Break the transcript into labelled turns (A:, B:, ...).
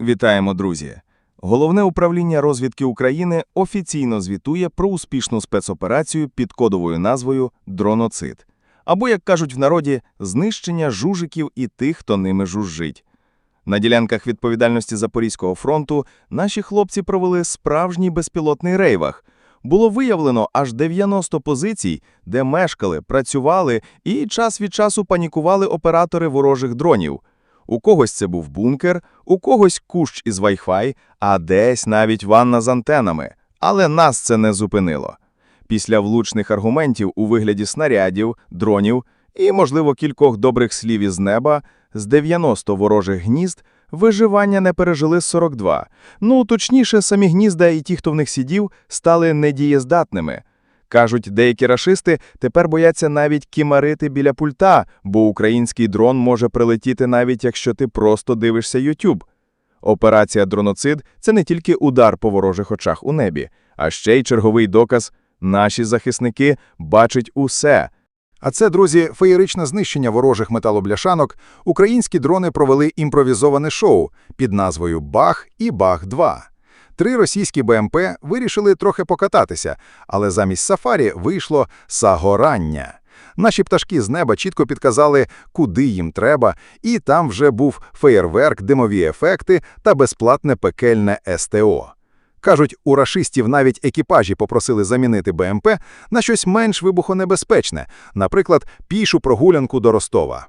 A: Вітаємо, друзі! Головне управління розвідки України офіційно звітує про успішну спецоперацію під кодовою назвою «Дроноцид». Або, як кажуть в народі, знищення жужиків і тих, хто ними жужжить. На ділянках відповідальності Запорізького фронту наші хлопці провели справжній безпілотний рейвах. Було виявлено аж 90 позицій, де мешкали, працювали і час від часу панікували оператори ворожих дронів. У когось це був бункер, у когось кущ із Wi-Fi, а десь навіть ванна з антенами. Але нас це не зупинило. Після влучних аргументів у вигляді снарядів, дронів і, можливо, кількох добрих слів із неба, з 90 ворожих гнізд виживання не пережили 42. Ну, точніше, самі гнізда і ті, хто в них сидів, стали недієздатними. Кажуть, деякі рашисти тепер бояться навіть кімарити біля пульта, бо український дрон може прилетіти навіть якщо ти просто дивишся YouTube. Операція «Дроноцид» – це не тільки удар по ворожих очах у небі, а ще й черговий доказ – наші захисники бачать усе.
B: А це, друзі, феєричне знищення ворожих металобляшанок. Українські дрони провели імпровізоване шоу під назвою «Бах» і «Бах-2». Три російські БМП вирішили трохи покататися, але замість сафарі вийшло сагорання. Наші пташки з неба чітко підказали, куди їм треба, і там вже був феєрверк, димові ефекти та безплатне пекельне СТО. Кажуть, у рашистів навіть екіпажі попросили замінити БМП на щось менш вибухонебезпечне, наприклад, пішу прогулянку до Ростова.